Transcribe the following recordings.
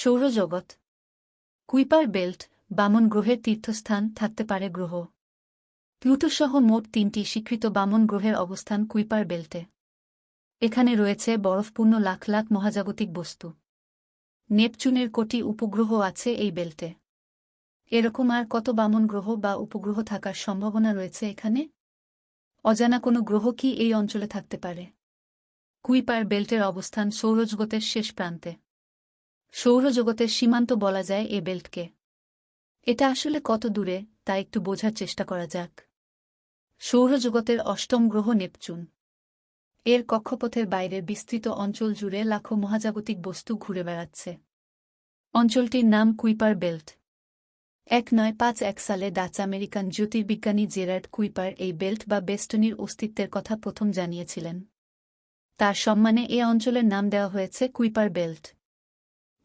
সৌরজগৎ। Kuiper belt বামন গ্রহের তীর্থস্থান থাকতে পারে গ্রহ। প্লুটোসহ মোট তিনটি স্বীকৃত বামন গ্রহের অবস্থান কুইপার বেল্টে। এখানে রয়েছে বরফপূর্ণ লাখ লাখ মহাজাগতিক বস্তু। নেপচুনের কোটি উপগ্রহ আছে এই বেল্টে। এরকম আর কত বামন গ্রহ বা উপগ্রহ থাকার সম্ভাবনা রয়েছে এখানে? অজানা কোনো গ্রহ কি এই অঞ্চলে থাকতে পারে? কুইপার বেল্টের অবস্থান সৌরজগতের শেষ প্রান্তে। সৌরজগতের সীমান্ত বলা যায় এ বেল্টকে। এটা আসলে কত দূরে, তা একটু বোঝার চেষ্টা করা যাক। সৌরজগতের অষ্টম গ্রহ নেপচুন। এর কক্ষপথের বাইরে বিস্তৃত অঞ্চল জুড়ে লাখো মহাজাগতিক বস্তু ঘুরে বেড়াচ্ছে। অঞ্চলটির নাম কুইপার বেল্ট। এক নয় পাঁচ এক সালে ডাচ আমেরিকান জ্যোতির্বিজ্ঞানী জেরার্ড কুইপার এই বেল্ট বা বেস্টনির অস্তিত্বের কথা প্রথম জানিয়েছিলেন। তার সম্মানে এ অঞ্চলের নাম দেওয়া হয়েছে কুইপার বেল্ট।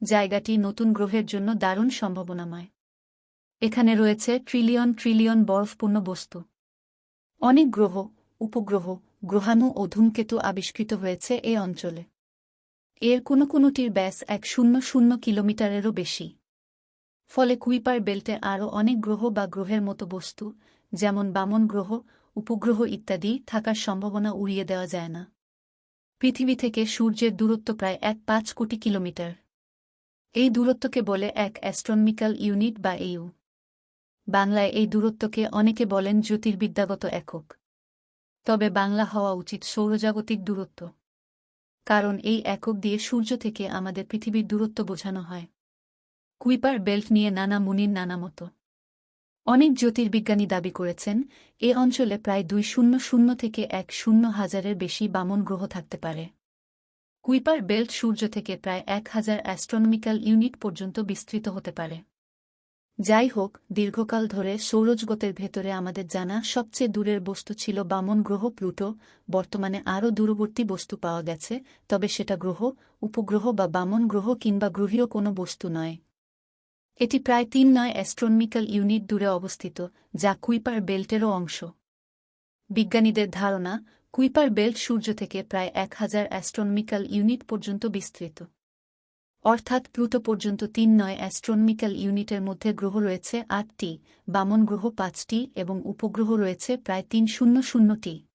জায়গাটি নতুন গ্রহের জন্য দারুণ সম্ভাবনাময়। এখানে রয়েছে ট্রিলিয়ন ট্রিলিয়ন বরফপূর্ণ বস্তু। অনেক গ্রহ, উপগ্রহ, গ্রহাণু ও ধূমকেতু আবিষ্কৃত হয়েছে এ অঞ্চলে। এর কোনো কোনোটির ব্যাস এক শূন্য শূন্য কিলোমিটারেরও বেশি। ফলে কুইপার বেল্টে আরও অনেক গ্রহ বা গ্রহের মতো বস্তু, যেমন বামন গ্রহ, উপগ্রহ ইত্যাদি থাকার সম্ভাবনা উড়িয়ে দেওয়া যায় না। পৃথিবী থেকে সূর্যের দূরত্ব প্রায় এক পাঁচ কোটি কিলোমিটার। এই দূরত্বকে বলে এক অ্যাস্ট্রনমিক্যাল ইউনিট বা ইউ বাংলায় এই দূরত্বকে অনেকে বলেন জ্যোতির্বিদ্যাগত একক। তবে বাংলা হওয়া উচিত সৌরজাগতিক দূরত্ব। কারণ এই একক দিয়ে সূর্য থেকে আমাদের পৃথিবীর দূরত্ব বোঝানো হয়। কুইপার বেল্ট নিয়ে নানা মুনির নানা মতো। অনেক জ্যোতির্বিজ্ঞানী দাবি করেছেন, এ অঞ্চলে প্রায় দুই শূন্য শূন্য থেকে এক শূন্য হাজারের বেশি বামন গ্রহ থাকতে পারে। কুইপার বেল্ট সূর্য থেকে প্রায় এক হাজার অ্যাস্ট্রনমিক্যাল ইউনিট পর্যন্ত বিস্তৃত হতে পারে। যাই হোক, দীর্ঘকাল ধরে সৌরজগতের ভেতরে আমাদের জানা সবচেয়ে দূরের বস্তু ছিল বামন গ্রহ প্লুটো। বর্তমানে আরও দূরবর্তী বস্তু পাওয়া গেছে, তবে সেটা গ্রহ, উপগ্রহ বা বামন গ্রহ কিংবা গ্রহীয় কোনো বস্তু নয়। এটি প্রায় তিন নয় অ্যাস্ট্রনমিক্যাল ইউনিট দূরে অবস্থিত, যা কুইপার বেল্টেরও অংশ। বিজ্ঞানীদের ধারণা কুইপার বেল্ট সূর্য থেকে প্রায় এক হাজার অ্যাস্ট্রনমিক্যাল ইউনিট পর্যন্ত বিস্তৃত। অর্থাৎ প্লুটো পর্যন্ত তিন নয় অ্যাস্ট্রনমিক্যাল ইউনিটের মধ্যে গ্রহ রয়েছে আটটি, বামন গ্রহ পাঁচটি এবং উপগ্রহ রয়েছে প্রায় তিন শূন্য শূন্যটি।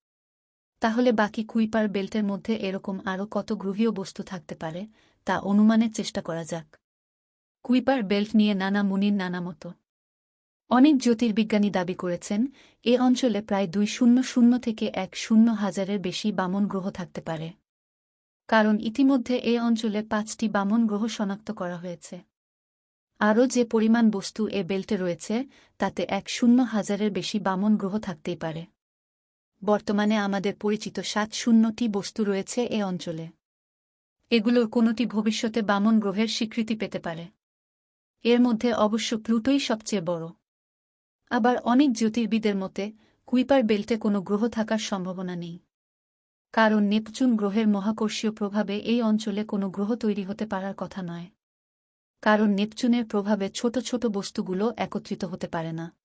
তাহলে বাকি কুইপার বেল্টের মধ্যে এরকম আরও কত গ্রহীয় বস্তু থাকতে পারে, তা অনুমানের চেষ্টা করা যাক। কুইপার বেল্ট নিয়ে নানা মুনির নানা মতো অনেক জ্যোতির্বিজ্ঞানী দাবি করেছেন, এ অঞ্চলে প্রায় দুই শূন্য শূন্য থেকে এক শূন্য হাজারের বেশি বামন গ্রহ থাকতে পারে। কারণ ইতিমধ্যে এ অঞ্চলে পাঁচটি বামন গ্রহ শনাক্ত করা হয়েছে। আরও যে পরিমাণ বস্তু এ বেল্টে রয়েছে, তাতে এক শূন্য হাজারের বেশি বামন গ্রহ থাকতেই পারে। বর্তমানে আমাদের পরিচিত সাত শূন্যটি বস্তু রয়েছে এ অঞ্চলে। এগুলোর কোনোটি ভবিষ্যতে বামন গ্রহের স্বীকৃতি পেতে পারে। এর মধ্যে অবশ্য প্লুটোই সবচেয়ে বড়। আবার অনেক জ্যোতির্বিদের মতে, কুইপার বেল্টে কোনো গ্রহ থাকার সম্ভাবনা নেই। কারণ নেপচুন গ্রহের মহাকর্ষীয় প্রভাবে এই অঞ্চলে কোনো গ্রহ তৈরি হতে পারার কথা নয়। কারণ নেপচুনের প্রভাবে ছোট ছোট বস্তুগুলো একত্রিত হতে পারে না।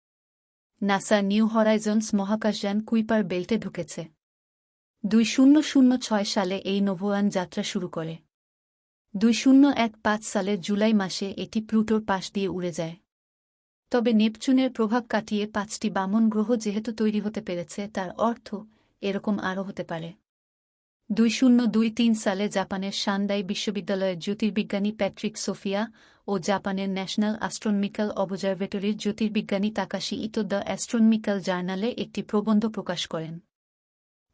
নাসার নিউ হরাইজন্স মহাকাশযান কুইপার বেল্টে ঢুকেছে। দুই শূন্য শূন্য ছয় সালে এই নভোয়ান যাত্রা শুরু করে। দুই শূন্য এক পাঁচ সালের জুলাই মাসে এটি প্লুটোর পাশ দিয়ে উড়ে যায়। তবে নেপচুনের প্রভাব কাটিয়ে পাঁচটি বামন গ্রহ যেহেতু তৈরি হতে পেরেছে, তার অর্থ এরকম আরও হতে পারে। দুই শূন্য দুই তিন সালে জাপানের সান্দাই বিশ্ববিদ্যালয়ের জ্যোতির্বিজ্ঞানী প্যাট্রিক সোফিয়া ও জাপানের ন্যাশনাল অ্যাস্ট্রনমিক্যাল অবজারভেটরির জ্যোতির্বিজ্ঞানী তাকাশি ইতো দ্য অ্যাস্ট্রনমিক্যাল জার্নালে একটি প্রবন্ধ প্রকাশ করেন।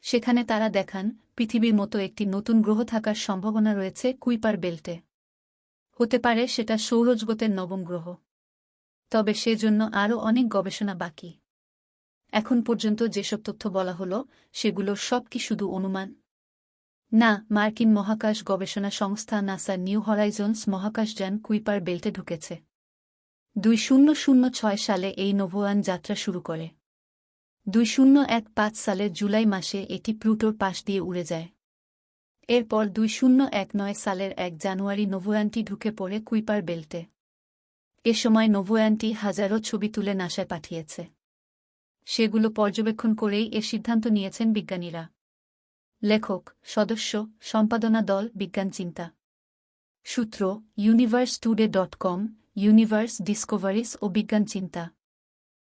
সেখানে তারা দেখান, পৃথিবীর মতো একটি নতুন গ্রহ থাকার সম্ভাবনা রয়েছে কুইপার বেল্টে। হতে পারে সেটা সৌরজগতের নবম গ্রহ। তবে সেজন্য আরও অনেক গবেষণা বাকি। এখন পর্যন্ত যেসব তথ্য বলা হল সেগুলোর সব কি শুধু অনুমান। না, মার্কিন মহাকাশ গবেষণা সংস্থা নাসা নিউ হরাইজন্স মহাকাশযান কুইপার বেল্টে ঢুকেছে। দুই শূন্য শূন্য ছয় সালে এই নভোয়ান যাত্রা শুরু করে। দুই শূন্য এক পাঁচ সালের জুলাই মাসে এটি প্লুটোর পাশ দিয়ে উড়ে যায়। এরপর দুই শূন্য এক নয় সালের এক জানুয়ারি নভোয়ানটি ঢুকে পড়ে কুইপার বেল্টে। এ সময় নভোয়ানটি হাজারো ছবি তুলে নাসায় পাঠিয়েছে। সেগুলো পর্যবেক্ষণ করেই এ সিদ্ধান্ত নিয়েছেন বিজ্ঞানীরা। লেখক, সদস্য, সম্পাদনা দল, বিজ্ঞান চিন্তা। সূত্র universe today dot com universe discoveries ও বিজ্ঞান চিন্তা।